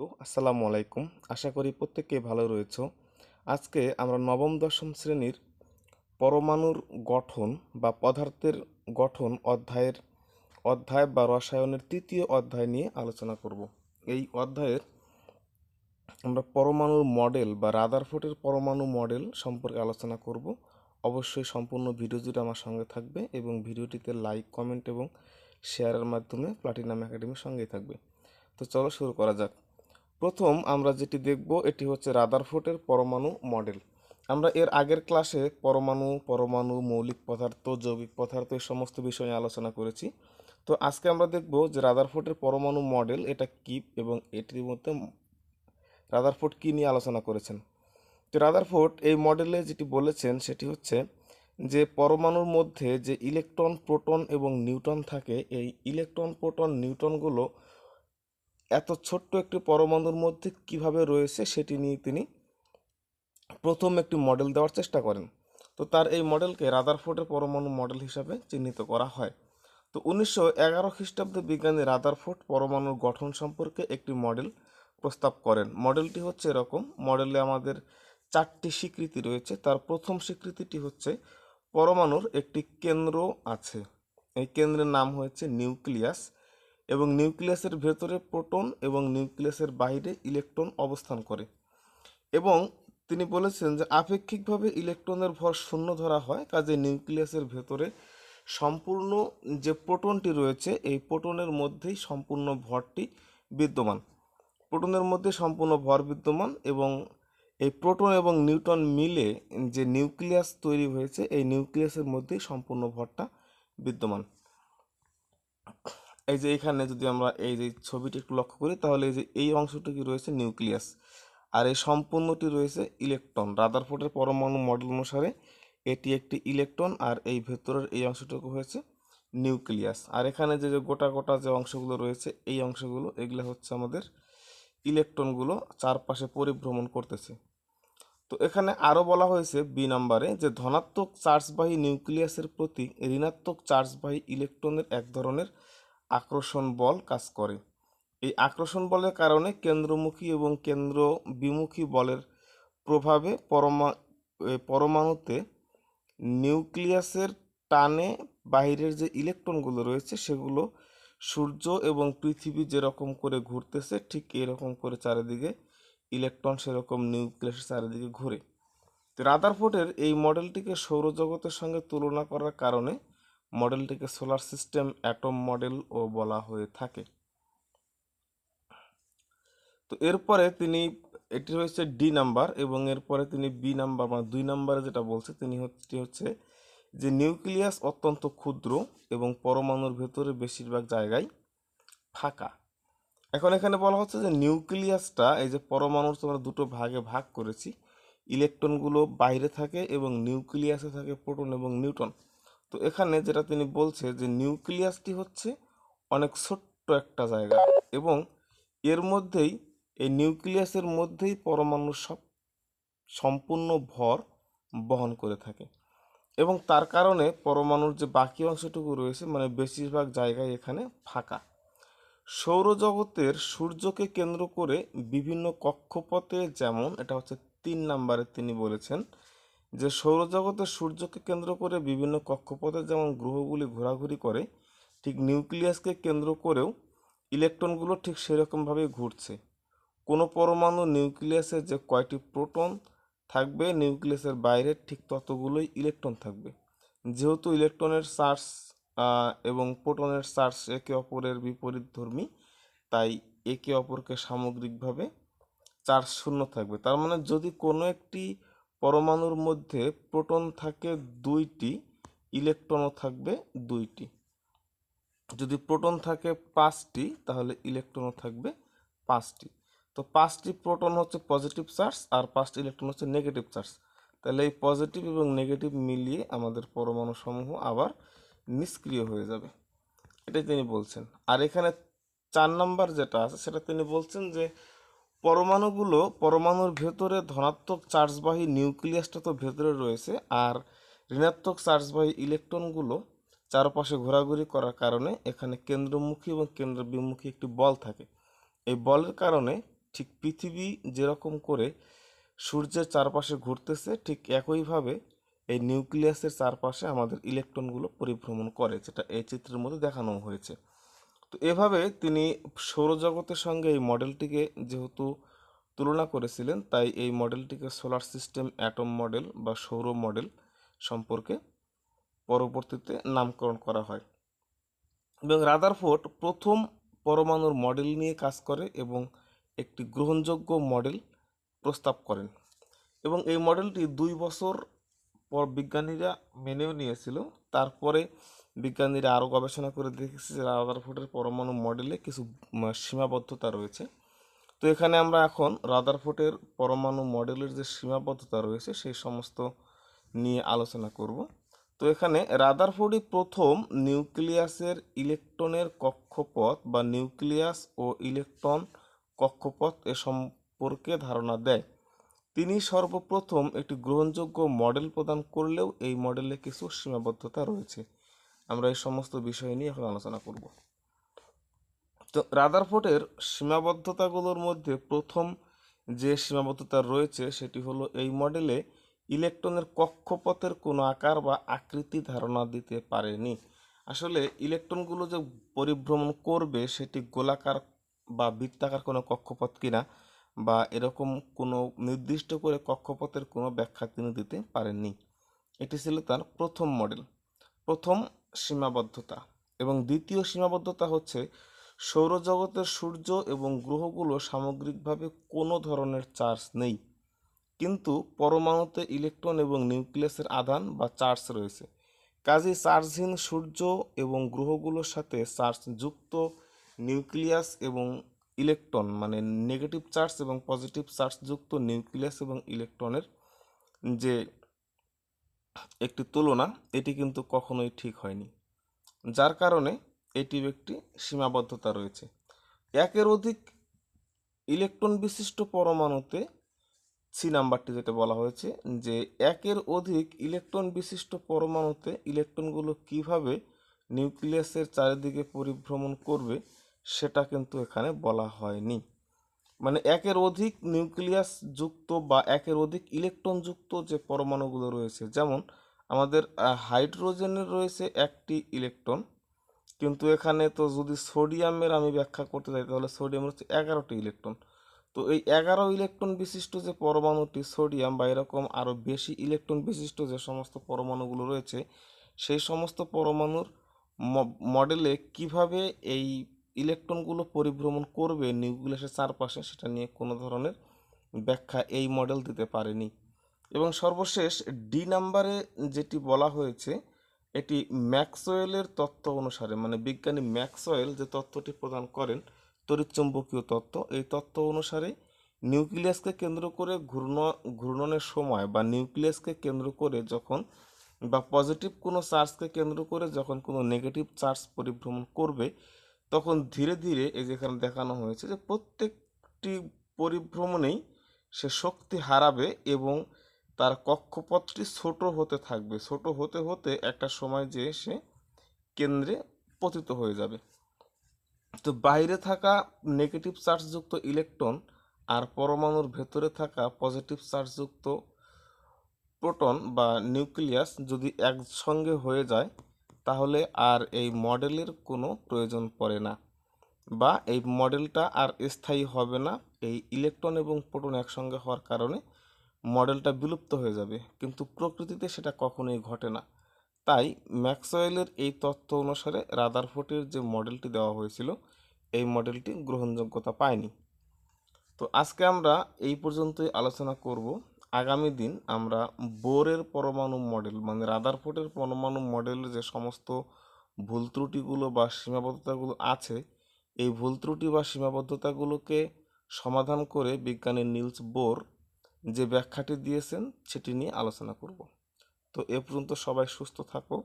আসসালামু আলাইকুম। আশা করি প্রত্যেকে ভালো রয়েছে। আজকে আমরা নবম, দশম শ্রেণির পরমাণুর গঠন বা পদার্থের গঠন অধ্যায়ের অধ্যায় বা রসায়নের তৃতীয় অধ্যায় নিয়ে আলোচনা করব। এই অধ্যায়ের আমরা পরমাণুর মডেল বা রাদারফোর্ডের পরমাণু মডেল সম্পর্কে আলোচনা করব। অবশ্যই সম্পূর্ণ ভিডিও জুড়ে আমার সঙ্গে থাকবে এবং ভিডিওটিতে লাইক, কমেন্ট এবং শেয়ারের মাধ্যমে প্লাটিনাম একাডেমির সঙ্গেই থাকবে। তো চলো শুরু করা যাক। প্রথম আমরা যেটি দেখব, এটি হচ্ছে রাদারফোর্ডের পরমাণু মডেল। আমরা এর আগের ক্লাসে পরমাণু পরমাণু মৌলিক পদার্থ, যৌগিক পদার্থ এই সমস্ত বিষয় আলোচনা করেছি। তো আজকে আমরা দেখব যে রাদারফোর্ডের পরমাণু মডেল এটা কি এবং এটির মধ্যে রাদারফোর্ড কী নিয়ে আলোচনা করেছেন। তো রাদারফোর্ড এই মডেলে যেটি বলেছেন সেটি হচ্ছে যে পরমাণুর মধ্যে যে ইলেকট্রন, প্রোটন এবং নিউটন থাকে, এই ইলেকট্রন, প্রোটন, নিউটনগুলো এত ছোট্ট একটি পরমাণুর মধ্যে কীভাবে রয়েছে সেটি নিয়ে তিনি প্রথম একটি মডেল দেওয়ার চেষ্টা করেন। তো তার এই মডেলকে রাদারফোর্ডের পরমাণু মডেল হিসাবে চিহ্নিত করা হয়। তো উনিশশো এগারো খ্রিস্টাব্দে বিজ্ঞানী রাদারফোর্ড পরমাণুর গঠন সম্পর্কে একটি মডেল প্রস্তাব করেন। মডেলটি হচ্ছে এরকম মডেলে আমাদের চারটি স্বীকৃতি রয়েছে। তার প্রথম স্বীকৃতিটি হচ্ছে পরমাণুর একটি কেন্দ্র আছে। এই কেন্দ্রের নাম হয়েছে নিউক্লিয়াস। এবং নিউক্লিয়াসের ভেতরে প্রোটন এবং নিউক্লিয়াসের বাইরে ইলেকট্রন অবস্থান করে। এবং তিনি বলেছেন যে, আপেক্ষিকভাবে ইলেকট্রনের ভর শূন্য ধরা হয়, কাজে নিউক্লিয়াসের ভেতরে সম্পূর্ণ যে প্রোটনটি রয়েছে, এই প্রোটনের মধ্যেই সম্পূর্ণ ভরটি বিদ্যমান। প্রোটনের মধ্যে সম্পূর্ণ ভর বিদ্যমান এবং এই প্রোটন এবং নিউটন মিলে যে নিউক্লিয়াস তৈরি হয়েছে, এই নিউক্লিয়াসের মধ্যেই সম্পূর্ণ ভরটা বিদ্যমান। এই যে এখানে যদি আমরা এই যে ছবিটি একটু লক্ষ্য করি, তাহলে এই যে এই অংশটুকু রয়েছে নিউক্লিয়াস আর এই সম্পূর্ণটি রয়েছে ইলেকট্রন। রাদারফোর্ডের পরমাণু মডেল অনুসারে এটি একটি ইলেকট্রন আর এই ভেতরের এই অংশটুকু হয়েছে নিউক্লিয়াস। আর এখানে যে যে গোটা গোটা যে অংশগুলো রয়েছে, এই অংশগুলো, এগুলো হচ্ছে আমাদের ইলেকট্রনগুলো চারপাশে পরিভ্রমণ করতেছে। তো এখানে আরও বলা হয়েছে বি নাম্বারে যে, ধনাত্মক চার্জবাহী নিউক্লিয়াসের প্রতি ঋণাত্মক চার্জবাহী ইলেকট্রনের এক ধরনের আকর্ষণ বল কাজ করে। এই আকর্ষণ বলের কারণে কেন্দ্রমুখী এবং কেন্দ্র বিমুখী বলের প্রভাবে পরমা পরমাণুতে নিউক্লিয়াসের টানে বাইরের যে ইলেকট্রনগুলো রয়েছে, সেগুলো সূর্য এবং পৃথিবী যেরকম করে ঘুরতেছে, ঠিক এরকম করে চারিদিকে ইলেকট্রন সেরকম নিউক্লিয়াসের চারিদিকে ঘুরে। রাদারফোর্ডের এই মডেলটিকে সৌরজগতের সঙ্গে তুলনা করার কারণে মডেলটিকে সোলার সিস্টেম, অ্যাটম মডেল ও বলা হয়ে থাকে। তো এরপরে তিনি, এটি হচ্ছে ডি নাম্বার এবং এরপরে তিনি বি নাম্বার মানে দুই নাম্বারে যেটা বলছে, তিনি হচ্ছে হচ্ছে যে নিউক্লিয়াস অত্যন্ত ক্ষুদ্র এবং পরমাণুর ভেতরে বেশিরভাগ জায়গায় ফাঁকা। এখন এখানে বলা হচ্ছে যে নিউক্লিয়াসটা, এই যে পরমাণুর তোমরা দুটো ভাগে ভাগ করেছি, ইলেকট্রনগুলো বাইরে থাকে এবং নিউক্লিয়াসে থাকে প্রোটন এবং নিউটন। তো এখানে যেটা তিনি বলছে যে নিউক্লিয়াসটি হচ্ছে অনেক ছোট্ট একটা জায়গা এবং এর মধ্যেই, এই নিউক্লিয়াসের মধ্যেই পরমাণু সব সম্পূর্ণ ভর বহন করে থাকে। এবং তার কারণে পরমাণুর যে বাকি অংশটুকু রয়েছে মানে বেশিরভাগ জায়গায় এখানে ফাঁকা। সৌরজগতের সূর্যকে কেন্দ্র করে বিভিন্ন কক্ষপথে যেমন, এটা হচ্ছে তিন নাম্বারে তিনি বলেছেন যে সৌরজগতের সূর্যকে কেন্দ্র করে বিভিন্ন কক্ষপথে যেমন গ্রহগুলি ঘোরাঘুরি করে, ঠিক নিউক্লিয়াসকে কেন্দ্র করেও ইলেকট্রনগুলো ঠিক সেরকমভাবেই ঘুরছে। কোনো পরমাণু নিউক্লিয়াসে যে কয়টি প্রোটন থাকবে, নিউক্লিয়াসের বাইরে ঠিক ততগুলোই ইলেকট্রন থাকবে। যেহেতু ইলেকট্রনের চার্জ এবং প্রোটনের চার্জ একে অপরের বিপরীত ধর্মী, তাই একে অপরকে সামগ্রিকভাবে চার্জ শূন্য থাকবে। তার মানে যদি কোনো একটি পরমাণুর মধ্যে প্রোটন থাকে দুইটি, ইলেকট্রনও থাকবে দুইটি। যদি প্রোটন থাকে পাঁচটি, তাহলে ইলেকট্রনও থাকবে পাঁচটি। তো পাঁচটি প্রোটন হচ্ছে পজিটিভ চার্জ আর পাঁচটি ইলেকট্রন হচ্ছে নেগেটিভ চার্জ। তাহলে এই পজিটিভ এবং নেগেটিভ মিলিয়ে আমাদের পরমাণু সমূহ আবার নিষ্ক্রিয় হয়ে যাবে। এটাই তিনি বলছেন। আর এখানে চার নাম্বার যেটা আছে, সেটা তিনি বলছেন যে পরমাণুগুলো পরমাণুর ভেতরে ধনাত্মক চার্জবাহী নিউক্লিয়াসটা তো ভেতরে রয়েছে, আর ঋণাত্মক চার্জবাহী ইলেকট্রনগুলো চারপাশে ঘোরাঘুরি করার কারণে এখানে কেন্দ্রমুখী এবং কেন্দ্র বিমুখী একটি বল থাকে। এই বলের কারণে ঠিক পৃথিবী যেরকম করে সূর্যের চারপাশে ঘুরতেছে, ঠিক একইভাবে এই নিউক্লিয়াসের চারপাশে আমাদের ইলেকট্রনগুলো পরিভ্রমণ করে, যেটা এই চিত্রের মধ্যে দেখানো হয়েছে। তো এভাবে তিনি সৌরজগতের সঙ্গে এই মডেলটিকে যেহেতু তুলনা করেছিলেন, তাই এই মডেলটিকে সোলার সিস্টেম অ্যাটম মডেল বা সৌর মডেল সম্পর্কে পরবর্তীতে নামকরণ করা হয়। এবং রাদারফোর্ড প্রথম পরমাণুর মডেল নিয়ে কাজ করে এবং একটি গ্রহণযোগ্য মডেল প্রস্তাব করেন। এবং এই মডেলটি দুই বছর পর বিজ্ঞানীরা মেনেও নিয়েছিল। তারপরে বিজ্ঞানীরা আরও গবেষণা করে দেখেছে যে রাদারফোর্ডের পরমাণু মডেলে কিছু সীমাবদ্ধতা রয়েছে। তো এখানে আমরা এখন রাদারফোর্ডের পরমাণু মডেলের যে সীমাবদ্ধতা রয়েছে সেই সমস্ত নিয়ে আলোচনা করব। তো এখানে রাদারফোর্ডই প্রথম নিউক্লিয়াসের ইলেকট্রনের কক্ষপথ বা নিউক্লিয়াস ও ইলেকট্রন কক্ষপথ এ সম্পর্কে ধারণা দেয়। তিনি সর্বপ্রথম একটি গ্রহণযোগ্য মডেল প্রদান করলেও এই মডেলে কিছু সীমাবদ্ধতা রয়েছে। আমরা এই সমস্ত বিষয় নিয়ে এখন আলোচনা করব। তো রাদারফোর্ডের সীমাবদ্ধতাগুলোর মধ্যে প্রথম যে সীমাবদ্ধতা রয়েছে সেটি হলো এই মডেলে ইলেকট্রনের কক্ষপথের কোনো আকার বা আকৃতি ধারণা দিতে পারেনি। আসলে ইলেকট্রনগুলো যে পরিভ্রমণ করবে সেটি গোলাকার বা বৃত্তাকার কোনো কক্ষপথ কিনা বা এরকম কোনো নির্দিষ্ট করে কক্ষপথের কোনো ব্যাখ্যা তিনি দিতে পারেননি। এটি ছিল তার প্রথম মডেল। প্রথম সীমাবদ্ধতা এবং দ্বিতীয় সীমাবদ্ধতা হচ্ছে সৌরজগতের সূর্য এবং গ্রহগুলো সামগ্রিকভাবে কোনো ধরনের চার্জ নেই। কিন্তু পরমাণুতে ইলেকট্রন এবং নিউক্লিয়াসের আধান বা চার্জ রয়েছে। কাজেই চার্জহীন সূর্য এবং গ্রহগুলোর সাথে চার্জ যুক্ত নিউক্লিয়াস এবং ইলেকট্রন মানে নেগেটিভ চার্জ এবং পজিটিভ চার্জ যুক্ত নিউক্লিয়াস এবং ইলেকট্রনের যে একটি তুলনা, এটি কিন্তু কখনোই ঠিক হয়নি। যার কারণে এটির একটি সীমাবদ্ধতা রয়েছে। একের অধিক ইলেকট্রন বিশিষ্ট পরমাণুতে সি নাম্বারটি যেটা বলা হয়েছে, যে একের অধিক ইলেকট্রন বিশিষ্ট পরমাণুতে ইলেকট্রনগুলো কীভাবে নিউক্লিয়াসের চারিদিকে পরিভ্রমণ করবে, সেটা কিন্তু এখানে বলা হয়নি। মানে একের অধিক নিউক্লিয়াস যুক্ত বা একের অধিক ইলেকট্রন যুক্ত যে পরমাণুগুলো রয়েছে, যেমন আমাদের হাইড্রোজেনের রয়েছে একটি ইলেকট্রন, কিন্তু এখানে তো যদি সোডিয়ামের আমি ব্যাখ্যা করতে চাই তাহলে সোডিয়ামের হচ্ছে এগারোটি ইলেকট্রন। তো এই এগারো ইলেকট্রন বিশিষ্ট যে পরমাণুটি সোডিয়াম বা এরকম আরও বেশি ইলেকট্রন বিশিষ্ট যে সমস্ত পরমাণুগুলো রয়েছে, সেই সমস্ত পরমাণুর মডেলে কীভাবে এই ইলেকট্রনগুলো পরিভ্রমণ করবে নিউক্লিয়াসের চারপাশে, সেটা নিয়ে কোনো ধরনের ব্যাখ্যা এই মডেল দিতে পারেনি। এবং সর্বশেষ ডি নাম্বারে যেটি বলা হয়েছে, এটি ম্যাক্সওয়েলের তত্ত্ব অনুসারে মানে বিজ্ঞানী ম্যাক্সওয়েল যে তত্ত্বটি প্রদান করেন, তড়িৎচুম্বকীয় তত্ত্ব, এই তত্ত্ব অনুসারে নিউক্লিয়াসকে কেন্দ্র করে ঘূর্ণ, ঘূর্ণনের সময় বা নিউক্লিয়াসকে কেন্দ্র করে যখন বা পজিটিভ কোনো চার্জকে কেন্দ্র করে যখন কোনো নেগেটিভ চার্জ পরিভ্রমণ করবে তখন ধীরে ধীরে এই যেখানে দেখানো হয়েছে যে প্রত্যেকটি পরিভ্রমণেই সে শক্তি হারাবে এবং তার কক্ষপথটি ছোট হতে থাকবে। ছোট হতে হতে একটা সময় যে সে কেন্দ্রে পতিত হয়ে যাবে। তো বাইরে থাকা নেগেটিভ চার্জযুক্ত ইলেকট্রন আর পরমাণুর ভেতরে থাকা পজিটিভ চার্জযুক্ত প্রোটন বা নিউক্লিয়াস যদি একসঙ্গে হয়ে যায় তাহলে আর এই মডেলের কোনো প্রয়োজন পড়ে না বা এই মডেলটা আর স্থায়ী হবে না। এই ইলেকট্রন এবং প্রোটন একসঙ্গে হওয়ার কারণে মডেলটা বিলুপ্ত হয়ে যাবে। কিন্তু প্রকৃতিতে সেটা কখনোই ঘটে না। তাই ম্যাক্সওয়েলের এই তত্ত্ব অনুসারে রাদারফোর্টের যে মডেলটি দেওয়া হয়েছিল, এই মডেলটি গ্রহণযোগ্যতা পায়নি। তো আজকে আমরা এই পর্যন্তই আলোচনা করব। আগামী দিন আমরা বোরের পরমাণু মডেল মানে রাদারফোর্ডের পরমাণু মডেলের যে সমস্ত ভুল ত্রুটিগুলো বা সীমাবদ্ধতাগুলো আছে, এই ভুল ত্রুটি বা সীমাবদ্ধতাগুলোকে সমাধান করে বিজ্ঞানী নিলস বোর যে ব্যাখ্যাটি দিয়েছেন সেটি নিয়ে আলোচনা করব। তো এ পর্যন্ত সবাই সুস্থ থাকো,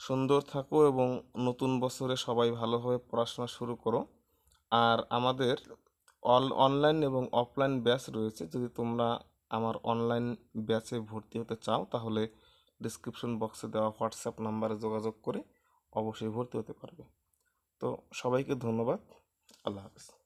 সুন্দর থাকো এবং নতুন বছরে সবাই ভালোভাবে পড়াশোনা শুরু করো। আর আমাদের অল অনলাইন এবং অফলাইন ব্যাচ রয়েছে। যদি তোমরা আমার অনলাইন ব্যাচে ভর্তি হতে চাও, তাহলে ডিসক্রিপশন বক্সে দেওয়া হোয়াটসঅ্যাপ নাম্বারে যোগাযোগ করে অবশ্যই ভর্তি হতে পারবে। তো সবাইকে ধন্যবাদ। আল্লাহ হাফেজ।